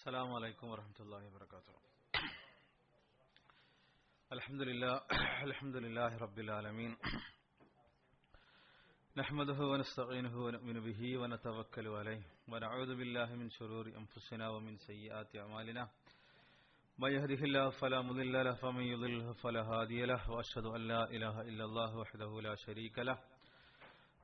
السلام عليكم ورحمة الله وبركاته. الحمد لله الحمد لله رب العالمين. نحمده ونستعينه ونؤمن به ونتوكل عليه. ونعوذ بالله من شرور أنفسنا ومن سيئات أعمالنا. من يهده الله فلا مضل له ومن يضلله فلا هادي له. وأشهد أن لا إله إلا الله وحده لا شريك له.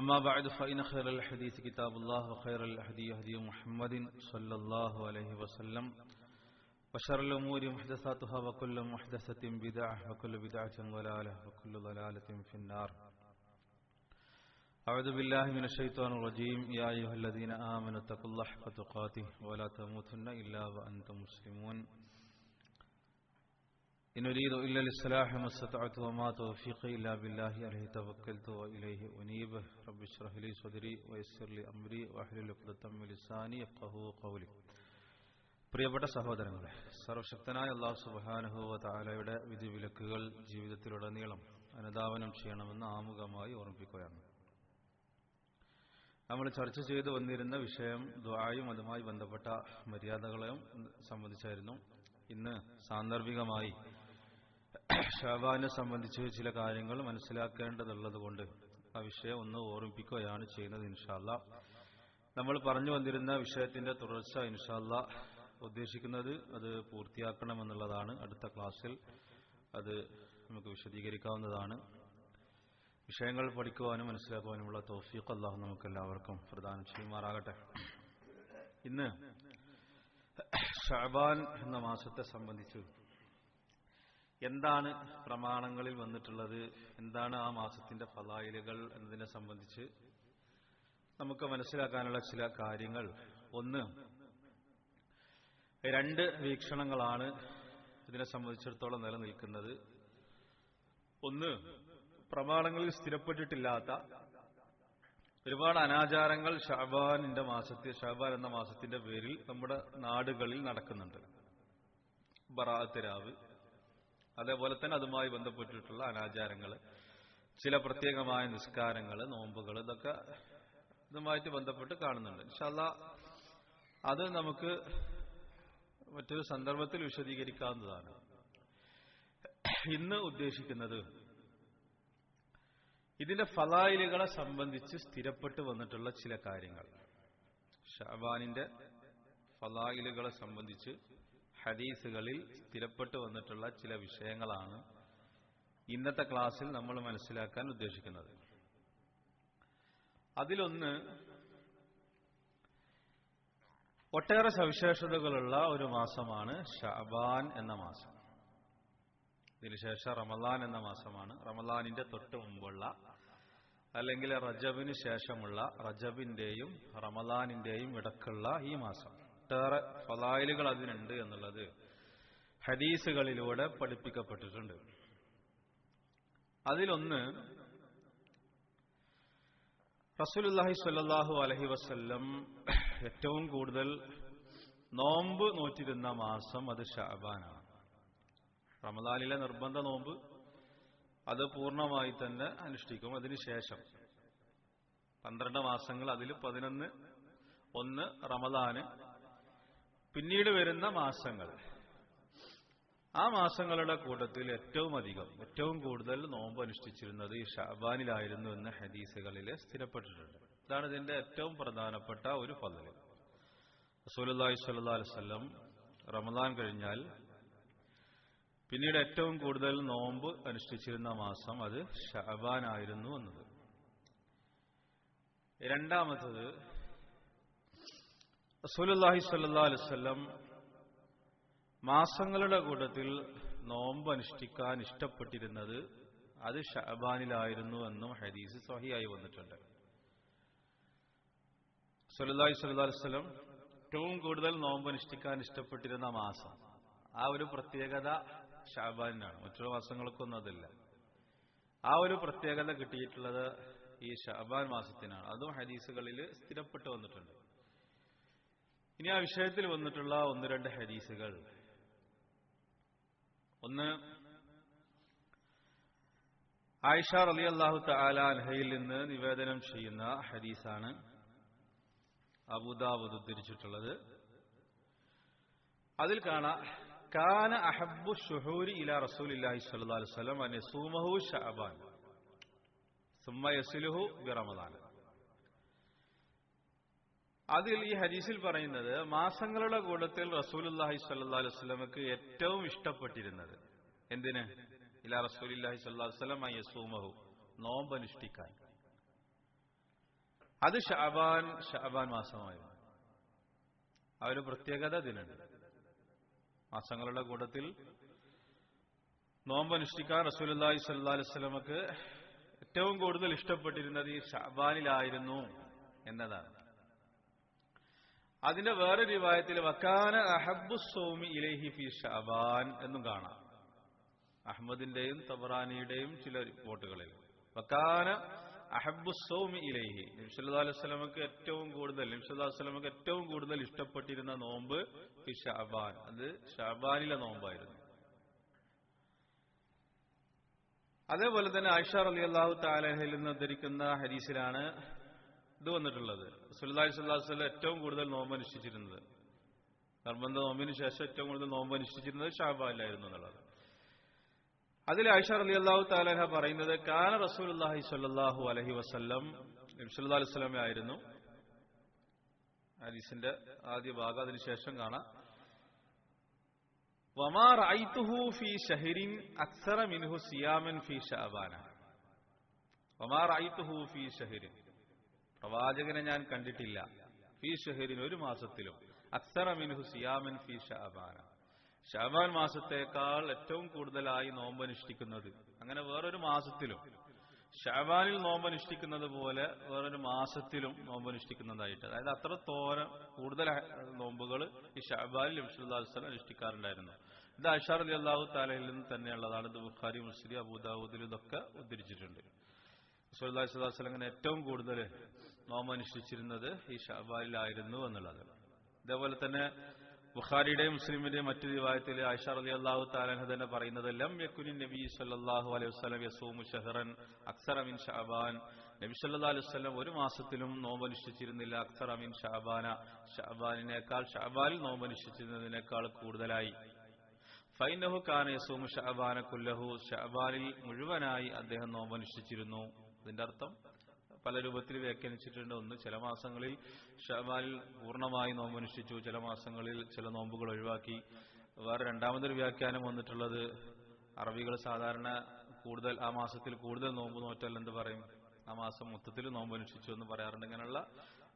أما بعد فإن خير الحديث كتاب الله وخير الهدي هدي محمد صلى الله عليه وسلم. وشر الأمور محدثاتها وكل محدثة بدعة وكل بدعة ضلالة وكل ضلالة في النار. أعوذ بالله من الشيطان الرجيم. يا أيها الذين آمنوا اتقوا الله حق تقاته ولا تموتن إلا وأنتم مسلمون. إن أريد إلا الإصلاح ما استطعت وما توفيقي إلا بالله عليه توكلت وإليه أنيب رب اشرح لي صدري ويسر لي أمري واحلل عقدة من لساني يفقهوا قولي പ്രിയപ്പെട്ട സഹോദരങ്ങളെ സർവശക്തനായ അള്ളാഹു സുബാനുഹുവ താലയുടെ വിധിവിലക്കുകൾ ജീവിതത്തിലുടനീളം അനുധാവനം ചെയ്യണമെന്ന് ആമുഖമായി ഓർമ്മിപ്പിക്കുകയാണ് നമ്മൾ ചർച്ച ചെയ്തു വന്നിരുന്ന വിഷയം ദ്വായും അതുമായി ബന്ധപ്പെട്ട മര്യാദകളെയും സംബന്ധിച്ചായിരുന്നു ഇന്ന് സാന്ദർഭികമായി ഷാബാനെ സംബന്ധിച്ച് ചില കാര്യങ്ങൾ മനസ്സിലാക്കേണ്ടതുള്ളത് കൊണ്ട് ആ വിഷയം ഒന്ന് ഓർമ്മിപ്പിക്കുകയാണ് ചെയ്യുന്നത് ഇൻഷാല്ല നമ്മൾ പറഞ്ഞു വന്നിരുന്ന വിഷയത്തിന്റെ തുടർച്ച ഇൻഷാല്ല ഉദ്ദേശിക്കുന്നത് അത് പൂർത്തിയാക്കണമെന്നുള്ളതാണ്. അടുത്ത ക്ലാസ്സിൽ അത് നമുക്ക് വിശദീകരിക്കാവുന്നതാണ്. വിഷയങ്ങൾ പഠിക്കുവാനും മനസ്സിലാക്കുവാനുമുള്ള തോഫീഖ് അള്ളാഹു നമുക്ക് എല്ലാവർക്കും പ്രധാനം ചെയ്യുമാറാകട്ടെ. ഇന്ന് ഷാബാൻ എന്ന മാസത്തെ സംബന്ധിച്ച് എന്താണ് പ്രമാണങ്ങളിൽ വന്നിട്ടുള്ളത്? എന്താണ് ആ മാസത്തിന്റെ ഫലായിലുകൾ എന്നതിനെ സംബന്ധിച്ച് നമുക്ക് മനസ്സിലാക്കാനുള്ള ചില കാര്യങ്ങൾ. ഒന്ന് രണ്ട് വീക്ഷണങ്ങളാണ് ഇതിനെ സംബന്ധിച്ചിടത്തോളം നിലനിൽക്കുന്നത്. ഒന്ന് പ്രമാണങ്ങളിൽ സ്ഥിരപ്പെട്ടിട്ടില്ലാത്ത ഒരുപാട് അനാചാരങ്ങൾ ഷാബാനിന്റെ മാസത്തിൽ ഷാബാൻ എന്ന മാസത്തിന്റെ പേരിൽ നമ്മുടെ നാടുകളിൽ നടക്കുന്നുണ്ട്. ബറാത്ത് രാവ് അതേപോലെ തന്നെ അതുമായി ബന്ധപ്പെട്ടിട്ടുള്ള അനാചാരങ്ങൾ ചില പ്രത്യേകമായ നിസ്കാരങ്ങൾ നോമ്പുകൾ ഇതൊക്കെ ഇതുമായിട്ട് ബന്ധപ്പെട്ട് കാണുന്നുണ്ട്. ഇൻഷാല്ല അത് നമുക്ക് മറ്റൊരു സന്ദർഭത്തിൽ വിശദീകരിക്കാവുന്നതാണ്. ഇന്ന് ഉദ്ദേശിക്കുന്നത് ഇതിന്റെ ഫലായിലുകളെ സംബന്ധിച്ച് സ്ഥിരപ്പെട്ടു വന്നിട്ടുള്ള ചില കാര്യങ്ങൾ. ഷാബാനിന്റെ ഫലായിലുകളെ സംബന്ധിച്ച് ഹദീസുകളിൽ സ്ഥിരപ്പെട്ടു വന്നിട്ടുള്ള ചില വിഷയങ്ങളാണ് ഇന്നത്തെ ക്ലാസ്സിൽ നമ്മൾ മനസ്സിലാക്കാൻ ഉദ്ദേശിക്കുന്നത്. അതിലൊന്ന് ഒട്ടേറെ സവിശേഷതകളുള്ള ഒരു മാസമാണ് ഷബാൻ എന്ന മാസം. ഇതിനുശേഷം റമലാൻ എന്ന മാസമാണ്. റമലാനിന്റെ തൊട്ട് മുമ്പുള്ള അല്ലെങ്കിൽ റജബിന് ശേഷമുള്ള റജബിന്റെയും റമലാനിന്റെയും ഇടക്കുള്ള ഈ മാസം. ഒട്ടേറെ ഫലായിലുകൾ അതിനുണ്ട് എന്നുള്ളത് ഹദീസുകളിലൂടെ പഠിപ്പിക്കപ്പെട്ടിട്ടുണ്ട്. അതിലൊന്ന് റസൂലുല്ലാഹി സ്വല്ലല്ലാഹു അലഹി വസ്ല്ലം ഏറ്റവും കൂടുതൽ നോമ്പ് നോറ്റിരുന്ന മാസം അത് ഷാബാനാണ് റമദാനിലെ നിർബന്ധ നോമ്പ് അത് പൂർണമായി തന്നെ അനുഷ്ഠിക്കും. അതിനുശേഷം പന്ത്രണ്ട് മാസങ്ങൾ അതിൽ പതിനൊന്ന് ഒന്ന് റമദാന് പിന്നീട് വരുന്ന മാസങ്ങൾ. ആ മാസങ്ങളുടെ കൂട്ടത്തിൽ ഏറ്റവും അധികം ഏറ്റവും കൂടുതൽ നോമ്പ് അനുഷ്ഠിച്ചിരുന്നത് ഈ ഷാബാനിലായിരുന്നു എന്ന ഹദീസുകളിൽ സ്ഥിരപ്പെട്ടിട്ടുണ്ട്. ഇതാണ് ഇതിന്റെ ഏറ്റവും പ്രധാനപ്പെട്ട ഒരു പദവി റസൂലി സ്വല്ലാ അലൈവല്ലം റമദാൻ കഴിഞ്ഞാൽ പിന്നീട് ഏറ്റവും കൂടുതൽ നോമ്പ് അനുഷ്ഠിച്ചിരുന്ന മാസം അത് ഷാബാൻ എന്നത്. രണ്ടാമത്തത് റസൂലി സല്ലാ അലുസല്ലം മാസങ്ങളുടെ കൂട്ടത്തിൽ നോമ്പ് അനുഷ്ഠിക്കാൻ ഇഷ്ടപ്പെട്ടിരുന്നത് അത് ഷഹബാനിലായിരുന്നു എന്നും ഹദീസ് സഹിയായി വന്നിട്ടുണ്ട്. സല്ലാഹി സല്ലാ വസല്ലം ഏറ്റവും കൂടുതൽ നോമ്പ് അനുഷ്ഠിക്കാൻ ഇഷ്ടപ്പെട്ടിരുന്ന മാസം ആ ഒരു പ്രത്യേകത ഷാബാനിനാണ് മറ്റുള്ള മാസങ്ങൾക്കൊന്നും അതില്ല. ആ ഒരു പ്രത്യേകത കിട്ടിയിട്ടുള്ളത് ഈ ഷാബാൻ മാസത്തിനാണ്. അതും ഹദീസുകളിൽ സ്ഥിരപ്പെട്ടു വന്നിട്ടുണ്ട്. ഇനി ആ വിഷയത്തിൽ വന്നിട്ടുള്ള ഒന്ന് രണ്ട് ഹദീസുകൾ. ഒന്ന് ആയിഷ റലി അള്ളാഹു അൻഹയിൽ നിന്ന് നിവേദനം ചെയ്യുന്ന ഹദീസാണ് അബുദാബുദ് ഉദ്ധരിച്ചിട്ടുള്ളത്. അതിൽ കാണാം കാന അഹബു ഷുഹൂരി ഇല റസൂലില്ലാഹി സ്വല്ലല്ലാഹു അലൈഹി വസല്ലം അൻ ഷഅബാൻ ശഅബാൻ സുമ്മ യസിലുഹു ബിറമദാൻ. അതിൽ ഈ ഹരീസിൽ പറയുന്നത് മാസങ്ങളുടെ കൂട്ടത്തിൽ റസൂലുല്ലാഹി സല്ലാ അലൈഹി വസല്ലമക്ക് ഏറ്റവും ഇഷ്ടപ്പെട്ടിരുന്നത് എന്തിന്? ഇല റസൂലില്ലാഹി സ്വല്ലല്ലാഹു അലൈഹി വസല്ലം അൻ യസൂമഹു നോമ്പ് അനുഷ്ഠിക്കാൻ. അത് ഷാബാൻ ഷാബാൻ മാസമായിരുന്നു. ഒരു പ്രത്യേകത അതിനുണ്ട് മാസങ്ങളുടെ കൂട്ടത്തിൽ നോമ്പ് അനുഷ്ഠിക്കാൻ റസൂലി സല്ലാ അലുസ്ലമക്ക് ഏറ്റവും കൂടുതൽ ഇഷ്ടപ്പെട്ടിരുന്നത് ഈ ഷാബാനിലായിരുന്നു എന്നതാണ്. അതിന്റെ വേറെ രൂപായത്തിൽ വക്കാന അഹബു സോമി ഇലേഹി ഫി ഷബാൻ എന്നും കാണാം. അഹമ്മദിന്റെയും തബറാനിയുടെയും ചില റിപ്പോർട്ടുകളിൽ. വക്കാന അഹബു സൗമി ഇലേഹി. നിംസല്ലാ ഏറ്റവും കൂടുതൽ നിംസല്ലാ ഏറ്റവും കൂടുതൽ ഇഷ്ടപ്പെട്ടിരുന്ന നോമ്പ് ഫി ഷബാൻ അത് ഷാബാനിലെ നോമ്പായിരുന്നു. അതേപോലെ തന്നെ ആയിഷ അലി അള്ളാഹു താലഹയിൽ നിന്ന് ധരിക്കുന്ന ഹരീസിലാണ് ഇത് വന്നിട്ടുള്ളത്. സുല്ലാഹി സ്വല്ലാഹു വസ്ലം ഏറ്റവും കൂടുതൽ നോമ്പ് അനുഷ്ഠിച്ചിരുന്നത്. നിർബന്ധ നോമ്പിന് ശേഷം ഏറ്റവും കൂടുതൽ നോമ്പ് അനുഷ്ഠിച്ചിരുന്നത് ഷാബാലായിരുന്നു എന്നുള്ളത്. അതിൽ ആയിഷ അലി അള്ളാഹു താലഹ പറയുന്നത് കാന റസൂൽ സല്ലാഹു അലഹി വസ്ല്ലം നബ്സല്ലാ അലൈഹി സ്വലാമെ ആയിരുന്നു. അലീസിന്റെ ആദ്യ ഭാഗം അതിനുശേഷം കാണാം. അക്സറ മിൻഹു സിയാമൻ ഫീ ഷഅബാന വമാ റഅയ്തുഹു ഫീ ഷഹരിൻ പ്രവാചകനെ ഞാൻ കണ്ടിട്ടില്ല. ഫീ ഷഹരിൻ ഒരു മാസത്തിലും. അക്സറ മിൻഹു സിയാമൻ ഫീ ഷഅബാന. ഷാബാൻ മാസത്തേക്കാൾ ഏറ്റവും കൂടുതലായി നോമ്പനുഷ്ഠിക്കുന്നത്. അങ്ങനെ വേറൊരു മാസത്തിലും. ഷാബാനിൽ നോമ്പനുഷ്ഠിക്കുന്നത് പോലെ വേറൊരു മാസത്തിലും നോമ്പനുഷ്ഠിക്കുന്നതായിട്ട്. അതായത് അത്ര തോര കൂടുതൽ നോമ്പുകൾ ഈ ഷാബാനിൽ അലൈഹി അനുഷ്ഠിക്കാറുണ്ടായിരുന്നു. ഇത് അഷാർ അലി അള്ളാഹു താലയിൽ നിന്ന് തന്നെയുള്ളതാണ്. ഇത് ബുഖാരി മുസ്ലി അബൂദാവൂദിൽ ഇതൊക്കെ ഉദ്ധരിച്ചിട്ടുണ്ട്. സുല്ലാസ്ലാം അങ്ങനെ ഏറ്റവും കൂടുതൽ നോമ്പനുഷ്ഠിച്ചിരുന്നത് ഈ ഷാബാലിലായിരുന്നു എന്നുള്ളത്. ഇതേപോലെ തന്നെ ബുഖാരിയുടെയും മുസ്ലിമിന്റെയും മറ്റു വിവാഹത്തിൽ ആയിഷ അലി അള്ളാഹു താലഹ തന്നെ പറയുന്നത് ലം യക്കുനി നബി സല്ലാഹു അലൈഹി വസ്ലം യസൂമു അക്സർ അമിൻ ഷാബാൻ നബി സല്ലാ അലൈഹി വസ്ലം ഒരു മാസത്തിലും നോമ്പനുഷ്ഠിച്ചിരുന്നില്ല അക്സർ അമിൻ ഷാബാന ഷാബാനിനേക്കാൾ ഷാബാനിൽ നോമ്പനുഷ്ഠിച്ചിരുന്നതിനേക്കാൾ കൂടുതലായി. ഫൈനഹു ഖാൻ യസൂമു ഷാബാന കുല്ലഹു. ഷാബാനിൽ മുഴുവനായി അദ്ദേഹം നോമ്പനുഷ്ഠിച്ചിരുന്നു. ഇതിന്റെ അർത്ഥം പല രൂപത്തിൽ വ്യാഖ്യാനിച്ചിട്ടുണ്ട്. ഒന്ന് ചില മാസങ്ങളിൽ ഷവാലിൽ പൂർണമായി നോമ്പനുഷ്ഠിച്ചു ചില മാസങ്ങളിൽ ചില നോമ്പുകൾ ഒഴിവാക്കി. വേറെ രണ്ടാമതൊരു വ്യാഖ്യാനം വന്നിട്ടുള്ളത് അറബികൾ സാധാരണ കൂടുതൽ ആ മാസത്തിൽ കൂടുതൽ നോമ്പ് നോറ്റാൽ എന്ത് പറയും. ആ മാസം മൊത്തത്തിൽ നോമ്പനുഷ്ഠിച്ചു എന്ന് പറയാറുണ്ട്. ഇങ്ങനെയുള്ള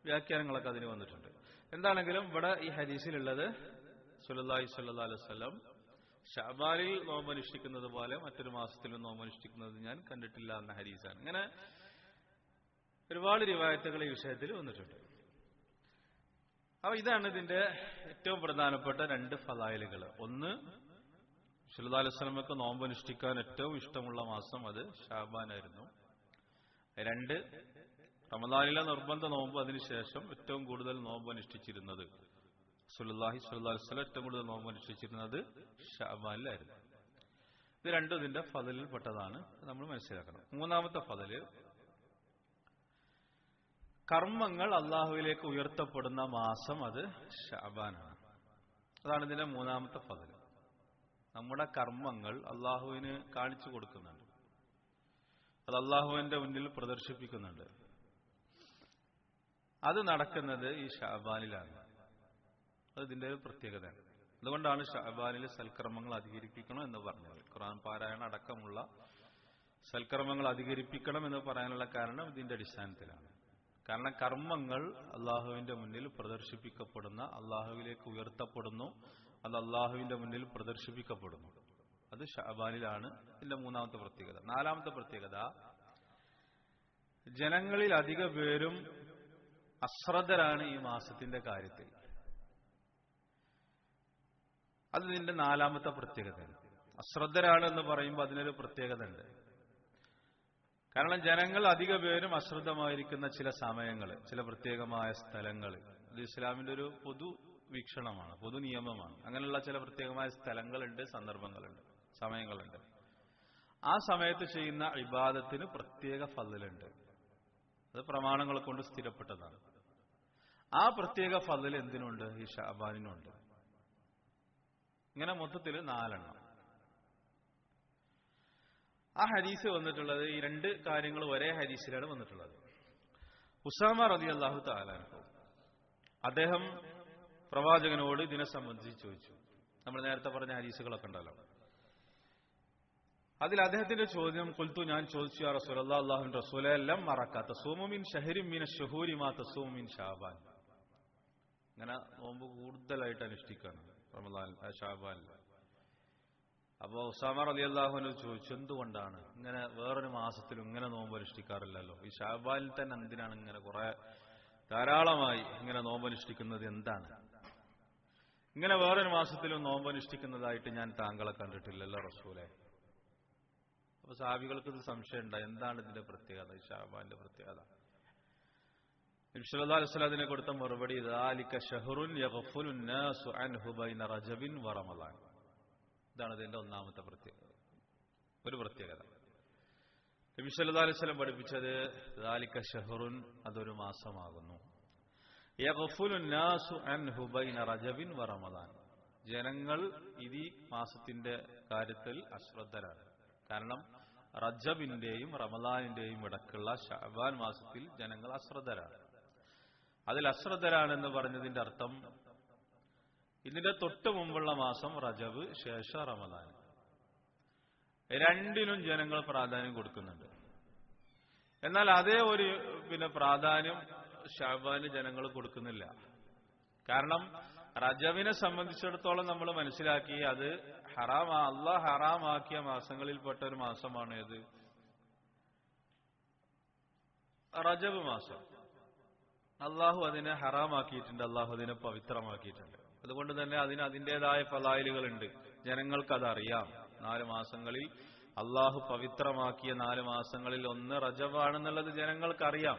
വ്യാഖ്യാനങ്ങളൊക്കെ അതിന് വന്നിട്ടുണ്ട്. എന്താണെങ്കിലും ഇവിടെ ഈ ഹദീസിലുള്ളത് സുലല്ലാഹി സല്ലാ അലൈവല്ലം ഷാബാലിൽ നോമ്പനുഷ്ഠിക്കുന്നത് പോലെ മറ്റൊരു മാസത്തിലും നോമ്പനുഷ്ഠിക്കുന്നത് ഞാൻ കണ്ടിട്ടില്ല എന്ന ഹരീസാണ് ഇങ്ങനെ ഒരുപാട് റിവായത്തുകൾ ഈ വിഷയത്തിൽ വന്നിട്ടുണ്ട്. അപ്പൊ ഇതാണ് ഇതിന്റെ ഏറ്റവും പ്രധാനപ്പെട്ട രണ്ട് ഫലായലുകൾ. ഒന്ന് സുലതാലുസ്ലമക്ക് നോമ്പ് അനുഷ്ഠിക്കാൻ ഏറ്റവും ഇഷ്ടമുള്ള മാസം അത് ഷാബാനായിരുന്നു രണ്ട് റമദാനിലെ നിർബന്ധ നോമ്പ് അതിനുശേഷം ഏറ്റവും കൂടുതൽ നോമ്പ് അനുഷ്ഠിച്ചിരുന്നത് സുല്ലാഹി സുല്ലാസ്ലം ഏറ്റവും കൂടുതൽ നോമ്പ് അനുഷ്ഠിച്ചിരുന്നത് ഷാബാനിലായിരുന്നു. ഇത് രണ്ടും ഇതിന്റെ ഫതലിൽ പെട്ടതാണ് നമ്മൾ മനസ്സിലാക്കണം. മൂന്നാമത്തെ ഫതൽ കർമ്മങ്ങൾ അള്ളാഹുവിലേക്ക് ഉയർത്തപ്പെടുന്ന മാസം അത് ഷാബാനാണ് അതാണ് ഇതിന്റെ മൂന്നാമത്തെ ഫതൽ. നമ്മുടെ കർമ്മങ്ങൾ അള്ളാഹുവിന് കാണിച്ചു കൊടുക്കുന്നുണ്ട്. അത് അള്ളാഹുവിന്റെ മുന്നിൽ പ്രദർശിപ്പിക്കുന്നുണ്ട്. അത് നടക്കുന്നത് ഈ ഷാബാനിലാണ് അത് ഇതിന്റെ ഒരു പ്രത്യേകതയാണ്. അതുകൊണ്ടാണ് ഷാബാനിലെ സൽക്കർമ്മങ്ങൾ അധികരിപ്പിക്കണം എന്ന് പറഞ്ഞത്. ഖുറാൻ പാരായണ അടക്കമുള്ള സൽക്കർമ്മങ്ങൾ അധികരിപ്പിക്കണം എന്ന് പറയാനുള്ള കാരണം ഇതിന്റെ അടിസ്ഥാനത്തിലാണ്. കാരണം കർമ്മങ്ങൾ അള്ളാഹുവിന്റെ മുന്നിൽ പ്രദർശിപ്പിക്കപ്പെടുന്ന അള്ളാഹുവിലേക്ക് ഉയർത്തപ്പെടുന്നു അത് അള്ളാഹുവിന്റെ മുന്നിൽ പ്രദർശിപ്പിക്കപ്പെടുന്നു. അത് ഷാബാനിലാണ് ഇതിന്റെ മൂന്നാമത്തെ പ്രത്യേകത. നാലാമത്തെ പ്രത്യേകത ജനങ്ങളിൽ അധിക പേരും അശ്രദ്ധരാണ് ഈ മാസത്തിന്റെ കാര്യത്തിൽ. അത് ഇതിന്റെ നാലാമത്തെ പ്രത്യേകതയാണ് അശ്രദ്ധരാണ് എന്ന് പറയുമ്പോൾ അതിനൊരു പ്രത്യേകത ഉണ്ട് കാരണം ജനങ്ങൾ അധിക പേരും അശ്രദ്ധമായിരിക്കുന്ന ചില സമയങ്ങൾ ചില പ്രത്യേകമായ സ്ഥലങ്ങൾ. ഇത് ഇസ്ലാമിന്റെ ഒരു പൊതു വീക്ഷണമാണ് പൊതു നിയമമാണ്. അങ്ങനെയുള്ള ചില പ്രത്യേകമായ സ്ഥലങ്ങളുണ്ട് സന്ദർഭങ്ങളുണ്ട് സമയങ്ങളുണ്ട്. ആ സമയത്ത് ചെയ്യുന്ന ഇബാദത്തിന് പ്രത്യേക ഫതിലുണ്ട്. അത് പ്രമാണങ്ങൾ കൊണ്ട് സ്ഥിരപ്പെട്ടതാണ്. ആ പ്രത്യേക ഫതിൽ എന്തിനുണ്ട്? ഈ ഷാബാനിനുണ്ട്. ഇങ്ങനെ മൊത്തത്തിൽ നാലെണ്ണം. ആ ഹദീസ് വന്നിട്ടുള്ളത് ഈ രണ്ട് കാര്യങ്ങൾ ഒരേ ഹദീസിലാണ് വന്നിട്ടുള്ളത്. ഉസാമ റതി അള്ളാഹു താലാൻഹു അദ്ദേഹം പ്രവാചകനോട് ഇതിനെ സംബന്ധിച്ച് ചോദിച്ചു. നമ്മൾ നേരത്തെ പറഞ്ഞ ഹദീസുകളൊക്കെ ഉണ്ടല്ലോ. അതിൽ അദ്ദേഹത്തിന്റെ ചോദ്യം കൊൽത്തു ഞാൻ ചോദിച്ചു ആ റസൂൽ അള്ളാഹുൻ റസൂലെ എല്ലാം മറക്കാത്ത സോമുമിൻ ഷഹരിൻ മീന ഷഹൂരിമാ തസൂമിൻ ഷാബാൻ. അങ്ങനെ നോമ്പ് കൂടുതലായിട്ട് അനുഷ്ഠിക്കുകയാണ് റമദാൻ ഷാബാനിൽ. അപ്പോൾ ഉസാമ അലി അള്ളാഹുനു ചോദിച്ചു എന്തുകൊണ്ടാണ്? ഇങ്ങനെ വേറൊരു മാസത്തിൽ ഇങ്ങനെ നോമ്പ് അനുഷ്ഠിക്കാറില്ലല്ലോ? ഈ ഷാബാലിൽ തന്നെ എന്തിനാണ് ഇങ്ങനെ കുറെ ധാരാളമായി ഇങ്ങനെ നോമ്പ് അനുഷ്ഠിക്കുന്നത്? എന്താണ്? ഇങ്ങനെ വേറൊരു മാസത്തിലും നോമ്പ് അനുഷ്ഠിക്കുന്നതായിട്ട് ഞാൻ താങ്കളെ കണ്ടിട്ടില്ലല്ലോ റസൂലെ. അപ്പൊ സാബികൾക്ക് ഇത് സംശയം ഉണ്ട് എന്താണ് ഇതിന്റെ പ്രത്യേകത ഷാബാന്റെ പ്രത്യേകത? നബ്സല്ലാ കൊടുത്ത മറുപടി ഇതാലിക്ക ഷഹറുൻ റജബിൻ വറമലാൻ ഇതാണ് ഇതിന്റെ ഒന്നാമത്തെ പ്രത്യേകത. ഒരു പ്രത്യേകത. നബി പഠിപ്പിച്ചത് ദാലിക ഷഹറുൻ അതൊരു മാസമാകുന്നു. അൻഹു ബൈന റജബിൻ റമദാൻ. ജനങ്ങൾ ഇതി മാസത്തിന്റെ കാര്യത്തിൽ അശ്രദ്ധരാണ്. കാരണം റജബിന്റെയും റമദാനിന്റെയും ഇടക്കുള്ള ഷഹബാൻ മാസത്തിൽ ജനങ്ങൾ അശ്രദ്ധരാണ്. അതിൽ അശ്രദ്ധരാണെന്ന് പറഞ്ഞതിന്റെ അർത്ഥം ഇതിന്റെ തൊട്ട് മുമ്പുള്ള മാസം റജബ് ശേഷ റമദാൻ. രണ്ടിനും ജനങ്ങൾ പ്രാധാന്യം കൊടുക്കുന്നുണ്ട്. എന്നാൽ അതേ ഒരു പിന്നെ പ്രാധാന്യം ഷാബാന് ജനങ്ങൾ കൊടുക്കുന്നില്ല. കാരണം റജബിനെ സംബന്ധിച്ചിടത്തോളം നമ്മൾ മനസ്സിലാക്കി അത് ഹറാം അല്ല ഹറാമാക്കിയ മാസങ്ങളിൽപ്പെട്ട ഒരു മാസമാണ് ഏത്? റജബ് മാസം. അള്ളാഹു അതിനെ ഹറാമാക്കിയിട്ടുണ്ട് അള്ളാഹു അതിനെ പവിത്രമാക്കിയിട്ടുണ്ട്. അതുകൊണ്ട് തന്നെ അതിന് അതിന്റെതായ ഫലായിലുകളുണ്ട്. ജനങ്ങൾക്കതറിയാം. നാല് മാസങ്ങളിൽ അള്ളാഹു പവിത്രമാക്കിയ നാല് മാസങ്ങളിൽ ഒന്ന് റജബാണെന്നുള്ളത് ജനങ്ങൾക്കറിയാം.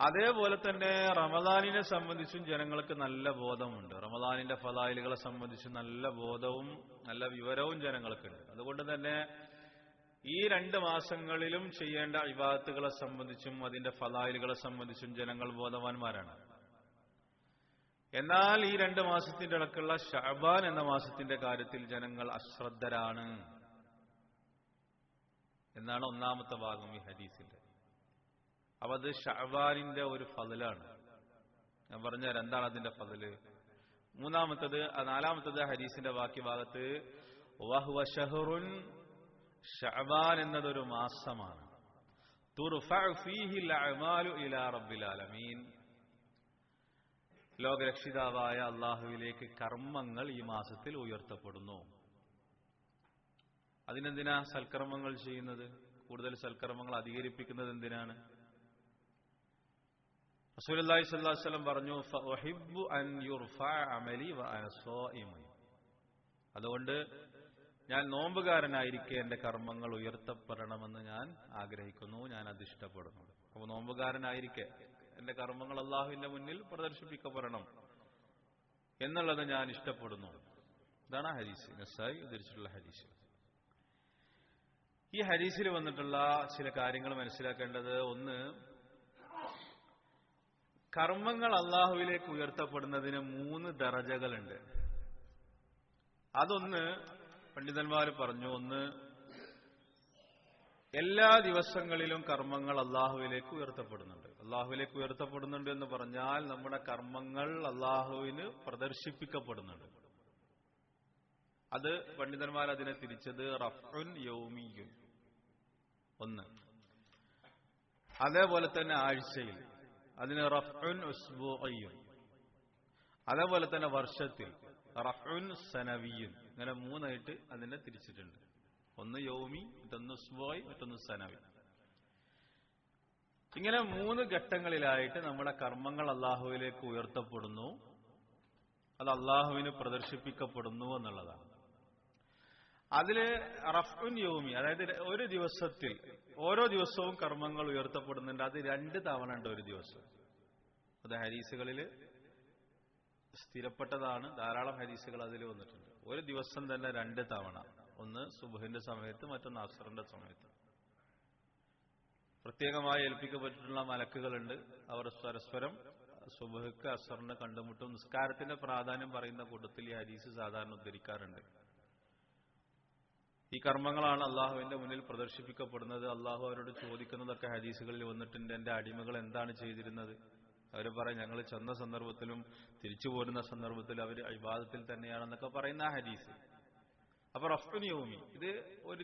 അതേപോലെ തന്നെ റമദാനിനെ സംബന്ധിച്ചും ജനങ്ങൾക്ക് നല്ല ബോധമുണ്ട്. റമദാനിന്റെ ഫലായിലുകളെ സംബന്ധിച്ച് നല്ല ബോധവും നല്ല വിവരവും ജനങ്ങൾക്കുണ്ട്. അതുകൊണ്ട് തന്നെ ഈ രണ്ട് മാസങ്ങളിലും ചെയ്യേണ്ട ഇബാദത്തുകളെ സംബന്ധിച്ചും അതിന്റെ ഫലായിലുകളെ സംബന്ധിച്ചും ജനങ്ങൾ ബോധവാന്മാരാണ്. എന്നാൽ ഈ രണ്ട് മാസത്തിന്റെ ഇടക്കുള്ള ഷാബാൻ എന്ന മാസത്തിന്റെ കാര്യത്തിൽ ജനങ്ങൾ അശ്രദ്ധരാണ്. എന്നാണ് ഒന്നാമത്തെ ഭാഗം ഈ ഹദീസിന്റെ അപ്പൊ അത് ഷാബാനിന്റെ ഒരു ഫതിലാണ്. ഞാൻ പറഞ്ഞ എന്താണ് അതിന്റെ ഫതിൽ. മൂന്നാമത്തത് നാലാമത്തത് ഹദീസിന്റെ ബാക്കി ഭാഗത്ത് വഹുവ ഷഹറുൻ ഷഅബാൻ എന്നതൊരു മാസമാണ്. ഇലാ റബ്ബിൽ ആലമീൻ. ലോകരക്ഷിതാവായ അള്ളാഹുവിലേക്ക് കർമ്മങ്ങൾ ഈ മാസത്തിൽ ഉയർത്തപ്പെടുന്നു. അതിനെന്തിനാ സൽക്കർമ്മങ്ങൾ ചെയ്യുന്നത്? കൂടുതൽ സൽക്കർമ്മങ്ങൾ അധികരിപ്പിക്കുന്നത് എന്തിനാണ്? അലൈഹി വസല്ലം പറഞ്ഞു അൻ അതുകൊണ്ട് ഞാൻ നോമ്പുകാരനായിരിക്കെ എന്റെ കർമ്മങ്ങൾ ഉയർത്തപ്പെടണമെന്ന് ഞാൻ ആഗ്രഹിക്കുന്നു ഞാൻ അത് ഇഷ്ടപ്പെടുന്നു. അപ്പോൾ നോമ്പുകാരനായിരിക്കെ എന്റെ കർമ്മങ്ങൾ അള്ളാഹുവിന്റെ മുന്നിൽ പ്രദർശിപ്പിക്കപ്പെടണം എന്നുള്ളത് ഞാൻ ഇഷ്ടപ്പെടുന്നു. ഇതാണ് ഹരീസ് നസായി ഉദ്ധരിച്ചിട്ടുള്ള ഹരീസ് ഈ ഹരീസിൽ വന്നിട്ടുള്ള ചില കാര്യങ്ങൾ മനസ്സിലാക്കേണ്ടത് ഒന്ന് കർമ്മങ്ങൾ അള്ളാഹുവിലേക്ക് ഉയർത്തപ്പെടുന്നതിന് മൂന്ന് ദറജകളുണ്ട്. അതൊന്ന് പണ്ഡിതന്മാർ പറഞ്ഞു ഒന്ന് എല്ലാ ദിവസങ്ങളിലും കർമ്മങ്ങൾ അള്ളാഹുവിലേക്ക് ഉയർത്തപ്പെടുന്നുണ്ട് അള്ളാഹുവിലേക്ക് ഉയർത്തപ്പെടുന്നുണ്ട് എന്ന് പറഞ്ഞാൽ നമ്മുടെ കർമ്മങ്ങൾ അള്ളാഹുവിന് പ്രദർശിപ്പിക്കപ്പെടുന്നുണ്ട്. അത് പണ്ഡിതന്മാർ അതിനെ തിരിച്ചത് റഫുൻ യൗമിയുൻ ഒന്ന്. അതേപോലെ തന്നെ ആഴ്ചയിൽ. അതിന് റഫുൻ അതേപോലെ തന്നെ വർഷത്തിൽ. റഫുൻ സനവിയും ഇങ്ങനെ മൂന്നായിട്ട് അതിനെ തിരിച്ചിട്ടുണ്ട്. ഒന്ന് യൗമി മറ്റൊന്ന് ഉസ്ബോയ് മറ്റൊന്ന് സനവി. ഇങ്ങനെ മൂന്ന് ഘട്ടങ്ങളിലായിട്ട് നമ്മുടെ കർമ്മങ്ങൾ അള്ളാഹുവിലേക്ക് ഉയർത്തപ്പെടുന്നു. അത് അള്ളാഹുവിന് പ്രദർശിപ്പിക്കപ്പെടുന്നു എന്നുള്ളതാണ്. അതിൽ റഫുൻ യോമി അതായത് ഒരു ദിവസത്തിൽ ഓരോ ദിവസവും കർമ്മങ്ങൾ ഉയർത്തപ്പെടുന്നുണ്ട്. അത് രണ്ട് തവണ ഉണ്ട് ഒരു ദിവസം. അത് ഹരീസുകളിൽ സ്ഥിരപ്പെട്ടതാണ്. ധാരാളം ഹരീസുകൾ അതിൽ വന്നിട്ടുണ്ട്. ഒരു ദിവസം തന്നെ രണ്ട് തവണ. ഒന്ന് സുബഹിന്റെ സമയത്ത് മറ്റൊന്ന് അസറിന്റെ സമയത്ത്. പ്രത്യേകമായി ഏൽപ്പിക്കപ്പെട്ടിട്ടുള്ള മലക്കുകളുണ്ട്. അവർ പരസ്പരം സുബഹക്ക് അസറിന് കണ്ടുമുട്ടും. നിസ്കാരത്തിന്റെ പ്രാധാന്യം പറയുന്ന കൂട്ടത്തിൽ ഈ ഹരീസ് സാധാരണ ഉദ്ധരിക്കാറുണ്ട്. ഈ കർമ്മങ്ങളാണ് അള്ളാഹുവിന്റെ മുന്നിൽ പ്രദർശിപ്പിക്കപ്പെടുന്നത്. അള്ളാഹു അവരോട് ചോദിക്കുന്നതൊക്കെ ഹദീസുകളിൽ വന്നിട്ടുണ്ട്. എന്റെ അടിമകൾ എന്താണ് ചെയ്തിരുന്നത്? അവർ പറയും ഞങ്ങൾ ചെന്ന സന്ദർഭത്തിലും തിരിച്ചു പോരുന്ന സന്ദർഭത്തിലും അവർ വിവാദത്തിൽ തന്നെയാണെന്നൊക്കെ പറയുന്ന ഹദീസ്. അപ്പൊ റഫ്തുനിയോമി യോമി ഇത് ഒരു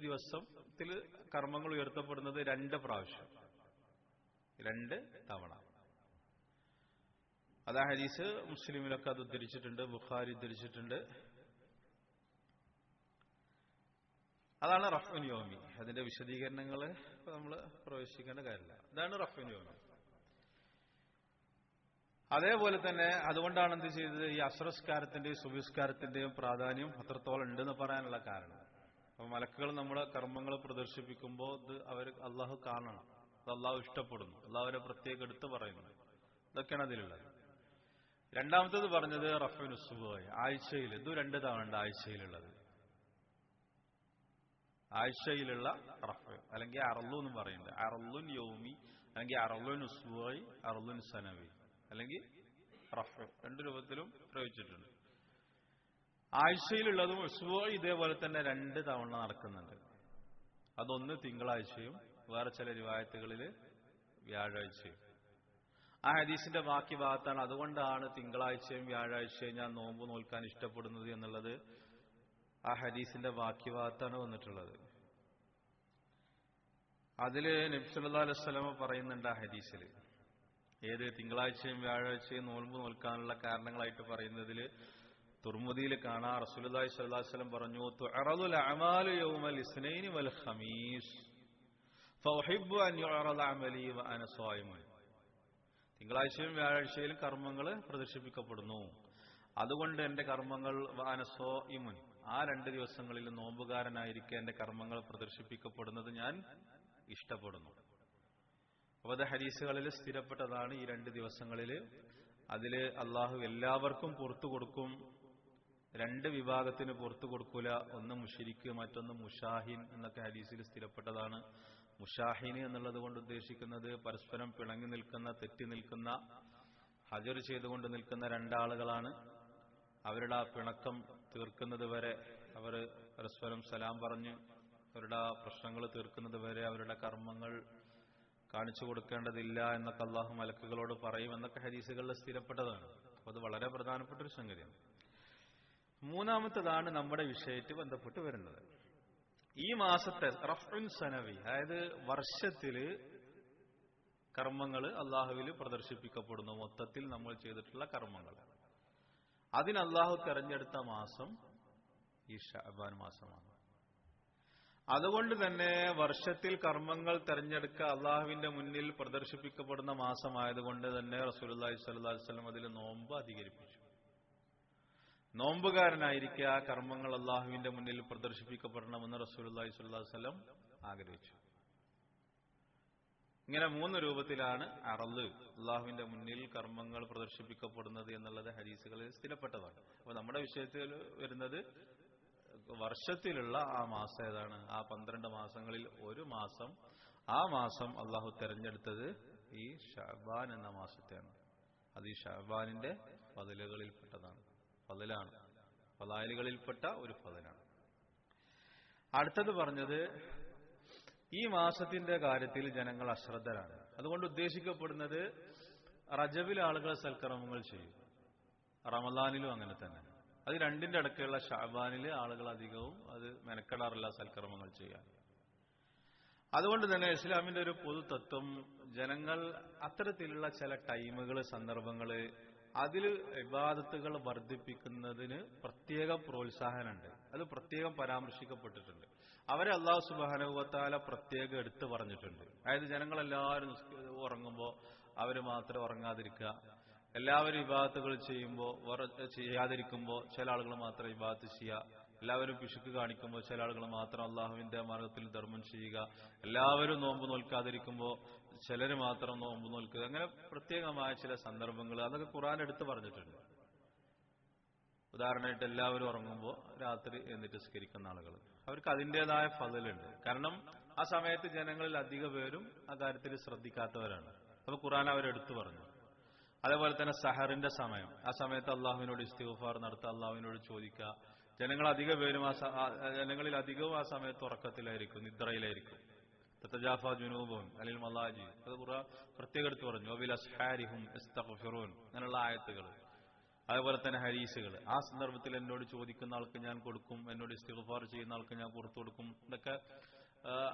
ദിവസത്തിൽ കർമ്മങ്ങൾ ഉയർത്തപ്പെടുന്നത് രണ്ട് പ്രാവശ്യം. രണ്ട് തവണ. അതാ ഹദീസ് മുസ്ലിമിലൊക്കെ അത് ഉദ്ധരിച്ചിട്ടുണ്ട് ബുഖാരി ഉദ്ധരിച്ചിട്ടുണ്ട്. അതാണ് റഫ്ഉൻ യോമി. അതിന്റെ വിശദീകരണങ്ങൾ നമ്മൾ പ്രവേശിക്കേണ്ട കാര്യമില്ല. അതാണ് റഫ്ഉൻ യോമി. അതേപോലെ തന്നെ അതുകൊണ്ടാണ് എന്ത് ചെയ്തത്? ഈ അസ്രസ്കാരത്തിന്റെയും സുബിസ്കാരത്തിന്റെയും പ്രാധാന്യം അത്രത്തോളം ഉണ്ടെന്ന് പറയാനുള്ള കാരണം. അപ്പൊ മലക്കുകൾ നമ്മുടെ കർമ്മങ്ങൾ പ്രദർശിപ്പിക്കുമ്പോൾ ഇത് അവർ അള്ളാഹു കാണണം. അത് അള്ളാഹു ഇഷ്ടപ്പെടുന്നു. അള്ളാഹു അവരെ പ്രത്യേകം എടുത്ത് പറയുന്നു. ഇതൊക്കെയാണ് അതിലുള്ളത്. രണ്ടാമത്തത് പറഞ്ഞത് റഫൻ ഉസ്ബുവായി ആഴ്ചയിൽ ഇത് രണ്ട് തവണ ആഴ്ചയിലുള്ളത്. ആഴ്ചയിലുള്ള റഫ് അല്ലെങ്കിൽ അറല്ലു എന്ന് പറയുന്നത്. അറല്ലുൻ യോമി അല്ലെങ്കിൽ അറല്ലുൻ ഉസ്ബുവായി അറല്ലുൻ സനവി അല്ലെങ്കിൽ റഫ്. രണ്ട് രൂപത്തിലും പ്രയോഗിച്ചിട്ടുണ്ട്. ആഴ്ചയിലുള്ളതും ഉസ്വോ ഇതേപോലെ തന്നെ രണ്ട് തവണ നടക്കുന്നുണ്ട്. അതൊന്ന് തിങ്കളാഴ്ചയും വേറെ ചില രൂപായത്തുകളിൽ വ്യാഴാഴ്ചയും. ആ ഹദീസിന്റെ ബാക്കി ഭാഗത്താണ്. അതുകൊണ്ടാണ് തിങ്കളാഴ്ചയും വ്യാഴാഴ്ചയും ഞാൻ നോമ്പ് നോൽക്കാൻ ഇഷ്ടപ്പെടുന്നത് എന്നുള്ളത് ആ ഹദീസിന്റെ ബാക്കി ഭാഗത്താണ് വന്നിട്ടുള്ളത്. അതിൽ നബ്സല്ലാ പറയുന്നുണ്ട് ആ ഹദീസിൽ ഏത് തിങ്കളാഴ്ചയും വ്യാഴാഴ്ചയും നോൽമ്പ് നോൽക്കാനുള്ള കാരണങ്ങളായിട്ട് പറയുന്നതിൽ തുർമുദിയിൽ കാണാ അലൈഹി വസല്ലം പറഞ്ഞു അമാലു ഇസ്നൈനി വൽ ഖമീസ് തിങ്കളാഴ്ചയും വ്യാഴാഴ്ചയിലും കർമ്മങ്ങൾ പ്രദർശിപ്പിക്കപ്പെടുന്നു. അതുകൊണ്ട് എന്റെ കർമ്മങ്ങൾ വാനസോ ഇമുൻ ആ രണ്ട് ദിവസങ്ങളിൽ നോമ്പുകാരനായിരിക്കെ എന്റെ കർമ്മങ്ങൾ പ്രദർശിപ്പിക്കപ്പെടുന്നത് ഞാൻ ഇഷ്ടപ്പെടുന്നു. അവധ ഹരീസുകളിൽ സ്ഥിരപ്പെട്ടതാണ് ഈ രണ്ട് ദിവസങ്ങളിൽ അതിൽ അള്ളാഹു എല്ലാവർക്കും പുറത്തു കൊടുക്കും രണ്ട് വിഭാഗത്തിന് പുറത്തു കൊടുക്കൂല. ഒന്ന് മുഷിരിക്ക് മറ്റൊന്ന് മുഷാഹിൻ എന്നൊക്കെ ഹദീസിൽ സ്ഥിരപ്പെട്ടതാണ്. മുഷാഹിന് എന്നുള്ളത് കൊണ്ട് ഉദ്ദേശിക്കുന്നത് പരസ്പരം പിണങ്ങി നിൽക്കുന്ന തെറ്റി നിൽക്കുന്ന ഹജർ ചെയ്തുകൊണ്ട് നിൽക്കുന്ന രണ്ടാളുകളാണ്. അവരുടെ ആ പിണക്കം തീർക്കുന്നത് വരെ അവർ പരസ്പരം സലാം പറഞ്ഞ് അവരുടെ ആ പ്രശ്നങ്ങൾ തീർക്കുന്നത് വരെ അവരുടെ കർമ്മങ്ങൾ കാണിച്ചു കൊടുക്കേണ്ടതില്ല എന്നൊക്കെ അള്ളാഹു മലക്കുകളോട് പറയും എന്നൊക്കെ ഹദീസുകളിൽ സ്ഥിരപ്പെട്ടതാണ്. അപ്പോൾ അത് വളരെ പ്രധാനപ്പെട്ട ഒരു സംഗതിയാണ്. മൂന്നാമത്തതാണ് നമ്മുടെ വിഷയത്തിൽ ബന്ധപ്പെട്ട് വരുന്നത്. ഈ മാസത്തെ റഫ്ഉൻ സനവി അതായത് വർഷത്തിൽ കർമ്മങ്ങൾ അള്ളാഹുവിൽ പ്രദർശിപ്പിക്കപ്പെടുന്നു. മൊത്തത്തിൽ നമ്മൾ ചെയ്തിട്ടുള്ള കർമ്മങ്ങൾ അതിന് അള്ളാഹു തെരഞ്ഞെടുത്ത മാസം ഈ ഷാബാൻ മാസമാണ്. അതുകൊണ്ട് തന്നെ വർഷത്തിൽ കർമ്മങ്ങൾ തെരഞ്ഞെടുക്ക അള്ളാഹുവിന്റെ മുന്നിൽ പ്രദർശിപ്പിക്കപ്പെടുന്ന മാസമായതുകൊണ്ട് തന്നെ റസൂലി വസ്ലം അതിൽ നോമ്പ് അധികരിപ്പിച്ചു. നോമ്പുകാരനായിരിക്കെ ആ കർമ്മങ്ങൾ അള്ളാഹുവിന്റെ മുന്നിൽ പ്രദർശിപ്പിക്കപ്പെടണമെന്ന് റസൂലി സ്വല്ലാ ആഗ്രഹിച്ചു. ഇങ്ങനെ മൂന്ന് രൂപത്തിലാണ് അറൽ അള്ളാഹുവിന്റെ മുന്നിൽ കർമ്മങ്ങൾ പ്രദർശിപ്പിക്കപ്പെടുന്നത് എന്നുള്ളത് ഹരീസുകളിൽ സ്ഥിരപ്പെട്ടതാണ്. അപ്പൊ നമ്മുടെ വിഷയത്തിൽ വരുന്നത് വർഷത്തിലുള്ള ആ മാസം ഏതാണ്? ആ പന്ത്രണ്ട് മാസങ്ങളിൽ ഒരു മാസം. ആ മാസം അള്ളാഹു തെരഞ്ഞെടുത്തത് ഈ ഷഹബാൻ എന്ന മാസത്തെയാണ്. അത് ഈ ഷഹബാനിന്റെ പതിലുകളിൽപ്പെട്ടതാണ്. പതിലാണ് ഫലായലുകളിൽപ്പെട്ട ഒരു ഫലനാണ്. അടുത്തത് പറഞ്ഞത് ഈ മാസത്തിന്റെ കാര്യത്തിൽ ജനങ്ങൾ അശ്രദ്ധരാണ്. അതുകൊണ്ട് ഉദ്ദേശിക്കപ്പെടുന്നത് റജബിൽ ആളുകൾ സൽക്കർമ്മങ്ങൾ ചെയ്യും. റമദാനിലും അങ്ങനെ തന്നെ. അത് രണ്ടിന്റെ അടുക്കയുള്ള ഷാബാനിൽ ആളുകൾ അധികവും അത് മെനക്കെടാറില്ല സൽക്കർമ്മങ്ങൾ ചെയ്യാൻ. അതുകൊണ്ട് തന്നെ ഇസ്ലാമിന്റെ ഒരു പൊതു തത്വം ജനങ്ങൾ അത്തരത്തിലുള്ള ചില ടൈമുകൾ സന്ദർഭങ്ങൾ അതിൽ വിവാദത്തുകൾ വർദ്ധിപ്പിക്കുന്നതിന് പ്രത്യേക പ്രോത്സാഹനമുണ്ട്. അത് പ്രത്യേകം പരാമർശിക്കപ്പെട്ടിട്ടുണ്ട്. അവരെ അള്ളാഹു സുബാനുഭവത്താല പ്രത്യേകം എടുത്തു പറഞ്ഞിട്ടുണ്ട്. അതായത് ജനങ്ങളെല്ലാവരും ഉറങ്ങുമ്പോൾ അവർ മാത്രം ഉറങ്ങാതിരിക്കുക. എല്ലാവരും വിവാദത്തുകൾ ചെയ്യുമ്പോൾ ചെയ്യാതിരിക്കുമ്പോൾ ചില ആളുകൾ മാത്രം വിവാദത്ത് ചെയ്യുക. എല്ലാവരും പിശുക്ക് കാണിക്കുമ്പോൾ ചില ആളുകൾ മാത്രം അള്ളാഹുവിന്റെ മാർഗത്തിൽ ധർമ്മം ചെയ്യുക. എല്ലാവരും നോമ്പ് നോൽക്കാതിരിക്കുമ്പോൾ ചിലർ മാത്രം നോമ്പ് നോൽക്കുക. അങ്ങനെ പ്രത്യേകമായ ചില സന്ദർഭങ്ങൾ അതൊക്കെ ഖുറാൻ എടുത്ത് പറഞ്ഞിട്ടുണ്ട്. ഉദാഹരണമായിട്ട് എല്ലാവരും ഉറങ്ങുമ്പോൾ രാത്രി എന്നിട്ട് സ്കരിക്കുന്ന ആളുകൾ. അവർക്ക് അതിന്റെതായ ഫതലുണ്ട്. കാരണം ആ സമയത്ത് ജനങ്ങളിൽ അധിക പേരും ആ കാര്യത്തിൽ ശ്രദ്ധിക്കാത്തവരാണ്. അപ്പൊ ഖുറാൻ അവരെടുത്തു പറഞ്ഞു. അതേപോലെ തന്നെ സഹറിന്റെ സമയം. ആ സമയത്ത് അള്ളാഹുവിനോട് ഇസ്തിഫാർ നടത്തുക അള്ളാഹുവിനോട് ചോദിക്കുക. ജനങ്ങൾ അധിക പേരും ആ ജനങ്ങളിൽ അധികവും ആ സമയത്ത് ഉറക്കത്തിലായിരിക്കും നിദ്രയിലായിരിക്കും. തത്തജാഫ ജുനൂബും അലിൽ മലാജി അത് പ്രത്യേക എടുത്തു പറഞ്ഞു അബിൽ അസ്ഹാരിഹും ഇസ്തഗ്ഫിറൂൻ അങ്ങനെയുള്ള ആയത്തുകൾ. അതേപോലെ തന്നെ ഹരീസുകൾ. ആ സന്ദർഭത്തിൽ എന്നോട് ചോദിക്കുന്ന ആൾക്ക് ഞാൻ കൊടുക്കും എന്നോട് ഇസ്തിഫാർ ചെയ്യുന്ന ആൾക്ക് ഞാൻ പുറത്തു കൊടുക്കും ഇതൊക്കെ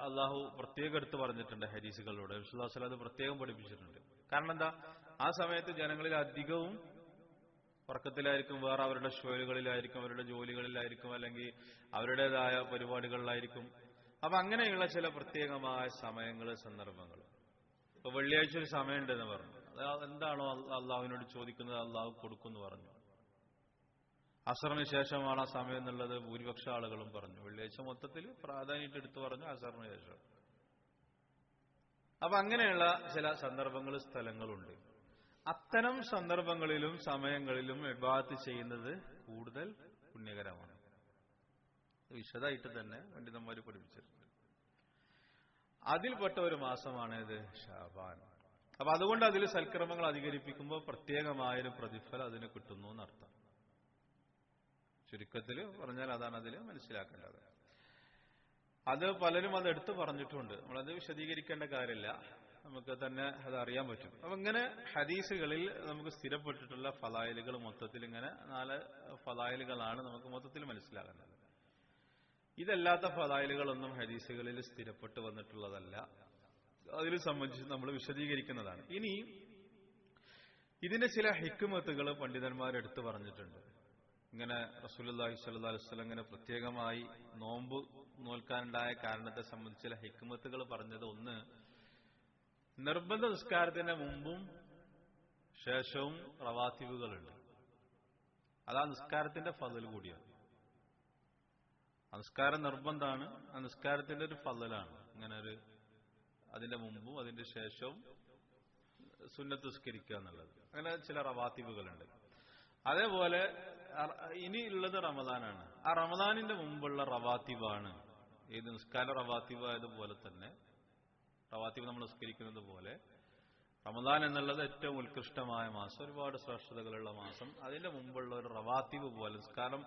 അള്ളാഹു പ്രത്യേകം എടുത്ത് പറഞ്ഞിട്ടുണ്ട് ഹരീസുകളിലൂടെ വിശ്വാസം അത് പ്രത്യേകം പഠിപ്പിച്ചിട്ടുണ്ട്. കാരണം എന്താ? ആ സമയത്ത് ജനങ്ങളിൽ അധികവും ഉറക്കത്തിലായിരിക്കും വേറെ അവരുടെ ഷോലുകളിലായിരിക്കും അവരുടെ ജോലികളിലായിരിക്കും അല്ലെങ്കിൽ അവരുടേതായ പരിപാടികളിലായിരിക്കും. അപ്പൊ അങ്ങനെയുള്ള ചില പ്രത്യേകമായ സമയങ്ങൾ സന്ദർഭങ്ങൾ ഇപ്പൊ വെള്ളിയാഴ്ച ഒരു സമയമുണ്ട് എന്ന് പറഞ്ഞു എന്താണോ അള്ള- അള്ളാഹുവിനോട് ചോദിക്കുന്നത് അള്ളാഹു കൊടുക്കുമെന്ന് പറഞ്ഞു. അസറിന് ശേഷമാണ് ആ സമയം എന്നുള്ളത് ഭൂരിപക്ഷ ആളുകളും പറഞ്ഞു. വെള്ളിയാഴ്ച മൊത്തത്തിൽ പ്രാധാന്യമായിട്ട് എടുത്തു പറഞ്ഞു അസറിന് ശേഷം. അപ്പൊ അങ്ങനെയുള്ള ചില സന്ദർഭങ്ങൾ സ്ഥലങ്ങളുണ്ട്. അത്തരം സന്ദർഭങ്ങളിലും സമയങ്ങളിലും എബാത്ത് ചെയ്യുന്നത് കൂടുതൽ പുണ്യകരമാണ്. വിശദമായിട്ട് തന്നെ പണ്ഡിതന്മാർ പഠിപ്പിച്ചിട്ടുണ്ട്. അതിൽപ്പെട്ട ഒരു മാസമാണ് ഇത് ഷാബാൻ. അപ്പൊ അതുകൊണ്ട് അതിൽ സൽക്രമങ്ങൾ അധികരിപ്പിക്കുമ്പോൾ പ്രത്യേകമായൊരു പ്രതിഫലം അതിന് കിട്ടുന്നു എന്നർത്ഥം. ചുരുക്കത്തിൽ പറഞ്ഞാൽ അതാണ് അതിൽ മനസ്സിലാക്കേണ്ടത്. അത് പലരും അത് എടുത്തു പറഞ്ഞിട്ടുണ്ട്. നമ്മളത് വിശദീകരിക്കേണ്ട കാര്യമില്ല. നമുക്ക് തന്നെ അത് അറിയാൻ പറ്റും. അപ്പൊ ഇങ്ങനെ ഹദീസുകളിൽ നമുക്ക് സ്ഥിരപ്പെട്ടിട്ടുള്ള ഫലായലുകൾ മൊത്തത്തിൽ ഇങ്ങനെ നാല് ഫലായലുകളാണ് നമുക്ക് മൊത്തത്തിൽ മനസ്സിലാകുന്നത്. ഇതല്ലാത്ത ഫലായലുകളൊന്നും ഹദീസുകളിൽ സ്ഥിരപ്പെട്ട് വന്നിട്ടുള്ളതല്ല. അതിൽ സംബന്ധിച്ച് നമ്മൾ വിശദീകരിക്കുന്നതാണ്. ഇനി ഇതിന്റെ ചില ഹിക്കുമത്തുകൾ പണ്ഡിതന്മാർ എടുത്തു പറഞ്ഞിട്ടുണ്ട്. ഇങ്ങനെ റസൂലി അലൈഹി വസല്ലം ഇങ്ങനെ പ്രത്യേകമായി നോമ്പ് നോൽക്കാനുണ്ടായ കാരണത്തെ സംബന്ധിച്ച് ചില ഹിക്കുമത്തുകൾ പറഞ്ഞത് ഒന്ന് നിർബന്ധ നിസ്കാരത്തിന് മുമ്പും ശേഷവും റവാത്തിവുകളുണ്ട്. അത് ആ നിസ്കാരത്തിന്റെ ഫതൽ കൂടിയാണ്. നിസ്കാരം നിർബന്ധമാണ് ആ നിസ്കാരത്തിന്റെ ഒരു ഫതലാണ്. അങ്ങനെ ഒരു അതിന്റെ മുമ്പും അതിന്റെ ശേഷവും സുന്നത്ത് നിസ്കരിക്കുക എന്നുള്ളത്. അങ്ങനെ ചില റവാത്തിവുകളുണ്ട്. അതേപോലെ ഇനി ഉള്ളത് റമദാനാണ്. ആ റമദാനിന്റെ മുമ്പുള്ള റവാത്തിബാണ് ഏത് നിസ്കാര റവാത്തിബായതുപോലെ തന്നെ റവാത്തിബ് നമ്മൾ നിസ്കരിക്കുന്നത് പോലെ റമദാൻ എന്നുള്ളത് ഏറ്റവും ഉത്കൃഷ്ടമായ മാസം. ഒരുപാട് ശ്രേഷ്ഠതകളുള്ള മാസം. അതിന്റെ മുമ്പുള്ള ഒരു റവാത്തിബ് പോലെ. കാരണം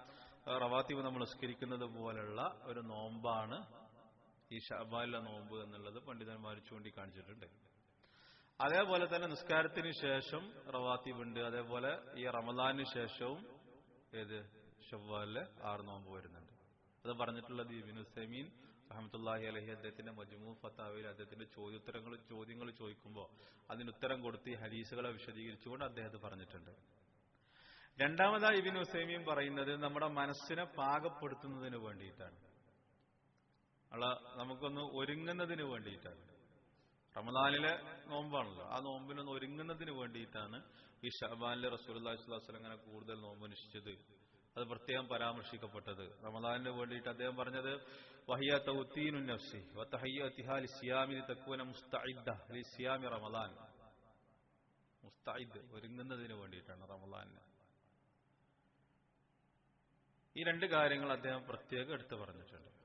ആ, റവാത്തിബ് നമ്മൾ നിസ്കരിക്കുന്നത് പോലുള്ള ഒരു നോമ്പാണ് ഈ ഷബാലിലെ നോമ്പ് എന്നുള്ളത് പണ്ഡിതന്മാർ ചൂണ്ടിക്കാണിച്ചിട്ടുണ്ട്. അതേപോലെ തന്നെ നിസ്കാരത്തിന് ശേഷം റവാത്തിബ് ഉണ്ട്. അതേപോലെ ഈ റമദാനു ശേഷവും ഏത്? ഷവ്വാലിലെ ആറ് നോമ്പ് വരുന്നുണ്ട്. അത് പറഞ്ഞിട്ടുള്ളത് ഈ സെമീൻ അഹമ്മത്തുല്ലാഹി അലഹി അദ്ദേഹത്തിന്റെ മജ്മു ഫത്താവിൽ അദ്ദേഹത്തിന്റെ ചോദ്യോത്തരങ്ങൾ ചോദ്യങ്ങൾ ചോദിക്കുമ്പോൾ അതിനുത്തരം കൊടുത്ത് ഹരീസുകളെ വിശദീകരിച്ചുകൊണ്ട് അദ്ദേഹത്തെ പറഞ്ഞിട്ടുണ്ട്. രണ്ടാമതായി ഇബിൻ ഹുസൈമിയും പറയുന്നത് നമ്മുടെ മനസ്സിനെ പാകപ്പെടുത്തുന്നതിന് വേണ്ടിയിട്ടാണ്. അള നമുക്കൊന്ന് ഒരുങ്ങുന്നതിന് വേണ്ടിയിട്ടാണ്. റമദാനിലെ നോമ്പാണല്ലോ ആ നോമ്പിനൊന്ന് ഒരുങ്ങുന്നതിന് വേണ്ടിയിട്ടാണ് ഈ ഷഹബാനിലെ റസൂൽ അള്ളാഹി സ്വലാസ്ലം അങ്ങനെ കൂടുതൽ നോമ്പ് അനുഷ്ഠിച്ചത് അത് പ്രത്യേകം പരാമർശിക്കപ്പെട്ടത്. റമദാനിന് വേണ്ടിയിട്ട് അദ്ദേഹം പറഞ്ഞത് നഫ്സി മുസ്തഇദ് ഒരുങ്ങുന്നതിന് വേണ്ടിയിട്ടാണ് റമദാനിന്. ഈ രണ്ട് കാര്യങ്ങൾ അദ്ദേഹം പ്രത്യേകം എടുത്തു പറഞ്ഞിട്ടുണ്ട്.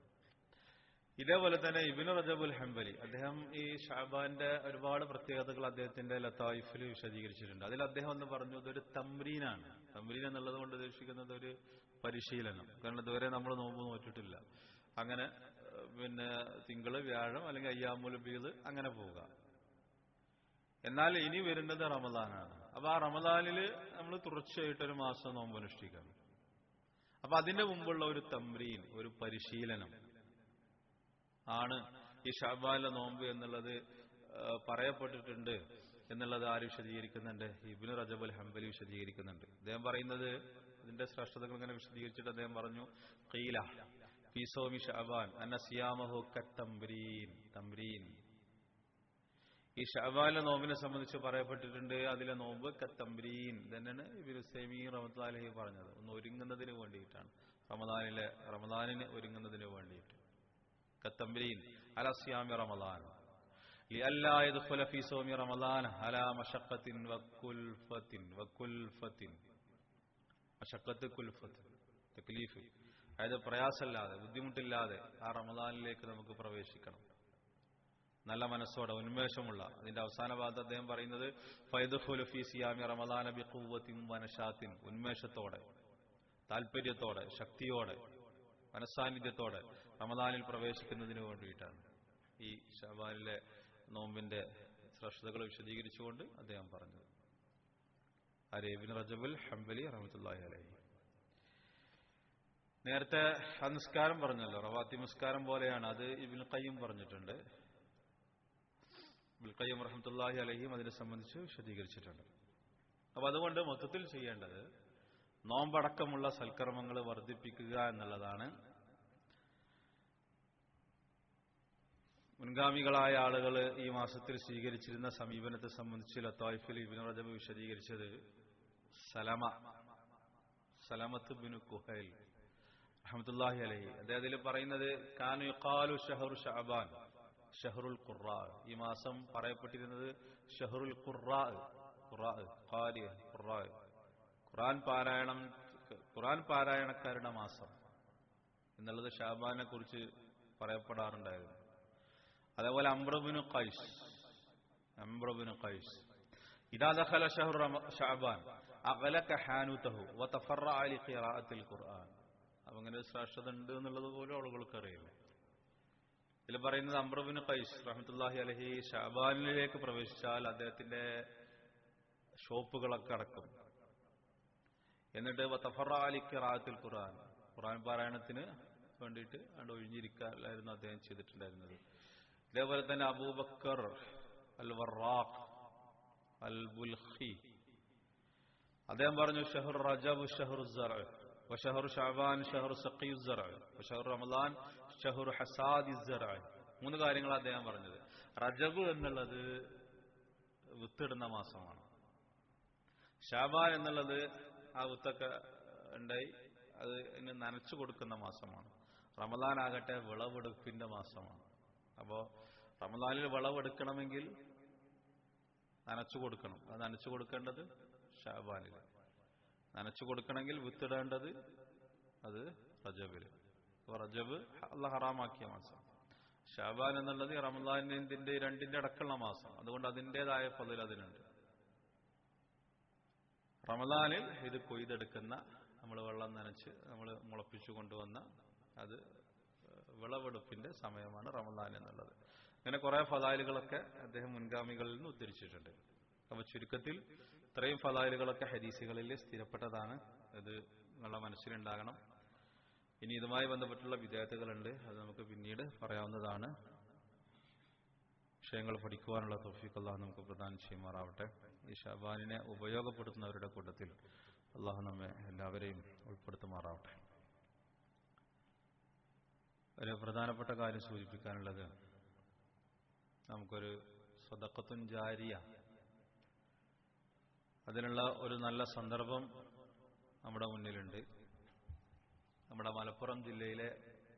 ഇതേപോലെ തന്നെ ഇബിന് റജബുൽ ഹംബലി അദ്ദേഹം ഈ ഷാബാന്റെ ഒരുപാട് പ്രത്യേകതകൾ അദ്ദേഹത്തിന്റെ ലത്തായിഫിൽ വിശദീകരിച്ചിട്ടുണ്ട്. അതിൽ അദ്ദേഹം എന്ന് പറഞ്ഞു ഇതൊരു തമ്രീനാണ്. തമ്രീൻ എന്നുള്ളത് കൊണ്ട് ഉദ്ദേശിക്കുന്നത് ഒരു പരിശീലനം. കാരണം ഇതുവരെ നമ്മൾ നോമ്പ് നോറ്റിട്ടില്ല. അങ്ങനെ പിന്നെ തിങ്കൾ വ്യാഴം അല്ലെങ്കിൽ അയ്യാമുൽ ബീദ് അങ്ങനെ പോവുക. എന്നാൽ ഇനി വരുന്നത് റമദാനാണ്. അപ്പൊ ആ റമദാനിൽ നമ്മൾ തുടർച്ചയായിട്ട് ഒരു മാസം നോമ്പ് അനുഷ്ഠിക്കണം അപ്പൊ അതിന്റെ മുമ്പുള്ള ഒരു തമ്രീൻ ഒരു പരിശീലനം. ആണ് ഈ ഷാബാല നോമ്പ് എന്നുള്ളത് പറയപ്പെട്ടിട്ടുണ്ട് എന്നുള്ളത് ആര് വിശദീകരിക്കുന്നുണ്ട്? ഇബിന് അൽ ഹംബലി വിശദീകരിക്കുന്നുണ്ട്. അദ്ദേഹം പറയുന്നത് ഇതിന്റെ ശ്രേഷ്ഠതകൾ ഇങ്ങനെ വിശദീകരിച്ചിട്ട് അദ്ദേഹം പറഞ്ഞു കീല ഫീ സൗമി ഷാബാൻ അന്ന സിയാമഹു കത്തംബ്രീൻ തംരീൻ ഈ ഷാബാലിലെ നോമ്പിനെ സംബന്ധിച്ച് പറയപ്പെട്ടിട്ടുണ്ട് അതിലെ നോമ്പ് കത്തംബ്രീൻ. തന്നെയാണ് ഇബിൻ സൈമീൻ റഹ്മത്തുള്ളാഹി അലൈഹി പറഞ്ഞത്. ഒന്ന് ഒരുങ്ങുന്നതിന് വേണ്ടിയിട്ടാണ്. റമദാനിലെ റമദാനിന് ഒരുങ്ങുന്നതിന് വേണ്ടിയിട്ട്. കത്തമ്പരീൻ അലസ്യാമി റമദാൻ لئلا يدخل في صوم رمضان على مشقة وكلفة وكلفة മഷക്കത്ത് കുൽഫത്ത് തക്ലീഫ് അതായത് പ്രയാസമില്ലാതെ ബുദ്ധിമുട്ടില്ലാതെ ആ റമദാനിലേക്ക് നമുക്ക് പ്രവേശിക്കണം നല്ല മനസ്സോടെ ഉന്മേഷമുള്ള അതിന്റെ അവസാന ഭാഗത്ത് അദ്ദേഹം പറയുന്നത് ഫൈദുൽ ഫി സിയാമി റമദാന ബി ഖുവ്വത്തിൻ വനശാത്തിൻ ഉന്മേഷത്തോടെ താല്പര്യത്തോടെ ശക്തിയോടെ മനസ്സാന്നിധ്യത്തോടെ റമദാനിൽ പ്രവേശിക്കുന്നതിന് വേണ്ടിയിട്ടാണ്. ഈ ഷവാനിലെ നോമ്പിന്റെ ശ്രദ്ധകൾ വിശദീകരിച്ചുകൊണ്ട് അദ്ദേഹം പറഞ്ഞത്. അരേബിൻ റജബുൽ ഹംബലി റഹമത്തുല്ലാഹി അലഹി. നേരത്തെ നിസ്കാരം പറഞ്ഞല്ലോ റവാത്തി നിസ്കാരം പോലെയാണ്. അത് ഇബിൻ കയ്യും പറഞ്ഞിട്ടുണ്ട്. ഇബിൻ കയ്യം റഹമത്തുല്ലാഹി അലഹിയും അതിനെ സംബന്ധിച്ച് വിശദീകരിച്ചിട്ടുണ്ട്. അപ്പൊ അതുകൊണ്ട് മൊത്തത്തിൽ ചെയ്യേണ്ടത് നോമ്പടക്കമുള്ള സൽക്കർമ്മങ്ങൾ വർദ്ധിപ്പിക്കുക എന്നുള്ളതാണ് മുൻഗാമികളായ ആളുകൾ ഈ മാസത്തിൽ സ്വീകരിച്ചിരുന്ന സമീപനത്തെ സംബന്ധിച്ച് ലത്തായിഫിൽ ഇബിൻ റജബ് വിശദീകരിച്ചത് സലമ സലമത്ത് ബിനു കുഹൈൽ അഹമ്മദുല്ലാഹി അലഹി. അദ്ദേഹത്തിൽ പറയുന്നത് കാനു യുഖാലു ഷഹറു ഷഹബാൻ ഷഹറുൽ ഖുറാ. ഈ മാസം പറയപ്പെട്ടിരുന്നത് ഷഹറുൽ ഖുറാ ഖുറാ ഖാരി ഖുറാ. ഖുറാൻ പാരായണം ഖുറാൻ പാരായണക്കാരുടെ മാസം എന്നുള്ളത് ഷാബാനെ കുറിച്ച് പറയപ്പെടാറുണ്ടായിരുന്നു. അതേപോലെ അംബ്രബിന് കൈസ് അംബ്രബിന് ഖൈസ്. ഇദാ ദഖല റമ- ഷഅബാൻ. അഗ്ലക ഹാനുതഹു വതഫറഅ ലിഖിറാഅത്തിൽ ഖുർആൻ. അപ്പൊ അങ്ങനെ ഒരു ശ്രേഷ്ഠത ഉണ്ട് എന്നുള്ളത് പോലും ആളുകൾക്ക് അറിയില്ല ഇതിൽ പറയുന്നത് അമ്രബിന് ഖൈസ് റഹ്മത്തുള്ളാഹി അലഹി ഷാബാനിലേക്ക് പ്രവേശിച്ചാൽ അദ്ദേഹത്തിന്റെ ഷോപ്പുകളൊക്കെ അടക്കും. എന്നിട്ട് വതഫറഅ റാത്തിൽ ഖുർആൻ. ഖുർആൻ പാരായണത്തിന് വേണ്ടിയിട്ട് അവിടെ ഒഴിഞ്ഞിരിക്കാനായിരുന്നു അദ്ദേഹം ചെയ്തിട്ടുണ്ടായിരുന്നത്. ഇതേപോലെ തന്നെ അബൂബക്കർ അൽ വറാഖ് അൽ ബുൽഖി അദ്ദേഹം പറഞ്ഞു ഷഹർ റജബ് ഷഹർ ഷഹർ ഷാബാൻ ഷഹർ സഖീസ് ഷഹർ റമദാൻ ഷഹർ ഹസാദ് മൂന്ന് കാര്യങ്ങൾ അദ്ദേഹം പറഞ്ഞത്. റജബ് എന്നുള്ളത് വിത്തിടുന്ന മാസമാണ്. ഷാബാൻ എന്നുള്ളത് ആ വിത്തൊക്കെ ഉണ്ടായി അത് നനച്ചു കൊടുക്കുന്ന മാസമാണ്. റമദാൻ ആകട്ടെ വിളവെടുപ്പിന്റെ മാസമാണ്. അപ്പോ റമദാനിൽ വിളവെടുക്കണമെങ്കിൽ നനച്ചു കൊടുക്കണം. അത് നനച്ചു കൊടുക്കേണ്ടത് ഷാബാനിൽ നനച്ചു കൊടുക്കണമെങ്കിൽ വിത്തിടേണ്ടത് അത് റജബിൽ അപ്പോൾ റജബ് അല്ല ഹറാമാക്കിയ മാസം. ഷാബാൻ എന്നുള്ളത് റമദാനിന്റെ രണ്ടിന്റെ അടക്കമുള്ള മാസം. അതുകൊണ്ട് അതിന്റെതായ പതിൽ അതിനുണ്ട്. റമദാനിൽ ഇത് കൊയ്തെടുക്കുന്ന നമ്മൾ വെള്ളം നനച്ച് നമ്മൾ മുളപ്പിച്ചു കൊണ്ടുവന്ന അത് വിളവെടുപ്പിന്റെ സമയമാണ് റമദാൻ എന്നുള്ളത്. അങ്ങനെ കുറെ ഫലാലുകളൊക്കെ അദ്ദേഹം മുൻഗാമികളിൽ നിന്ന് ഉദ്ധരിച്ചിട്ടുണ്ട്. അപ്പൊ ചുരുക്കത്തിൽ ഇത്രയും ഫലാലുകളൊക്കെ ഹദീസുകളിൽ സ്ഥിരപ്പെട്ടതാണ്. ഇത് നിങ്ങളുടെ മനസ്സിലുണ്ടാകണം. ഇനി ഇതുമായി ബന്ധപ്പെട്ടുള്ള വിദ്യാർത്ഥികളുണ്ട്. അത് നമുക്ക് പിന്നീട് പറയാവുന്നതാണ്. വിഷയങ്ങൾ പഠിക്കുവാനുള്ള തോഫിക്ക് അള്ളാഹു നമുക്ക് പ്രദാനം ചെയ്യുമാറാവട്ടെ. ഈ ഷബാനിനെ ഉപയോഗപ്പെടുത്തുന്നവരുടെ കൂട്ടത്തിൽ അള്ളാഹു നമ്മെ എല്ലാവരെയും ഉൾപ്പെടുത്തുമാറാവട്ടെ. ഒരു പ്രധാനപ്പെട്ട കാര്യം സൂചിപ്പിക്കാനുള്ളത് നമുക്കൊരു സ്വതക്കത്തും ജാരിയ അതിനുള്ള ഒരു നല്ല സന്ദർഭം നമ്മുടെ മുന്നിലുണ്ട്. നമ്മുടെ മലപ്പുറം ജില്ലയിലെ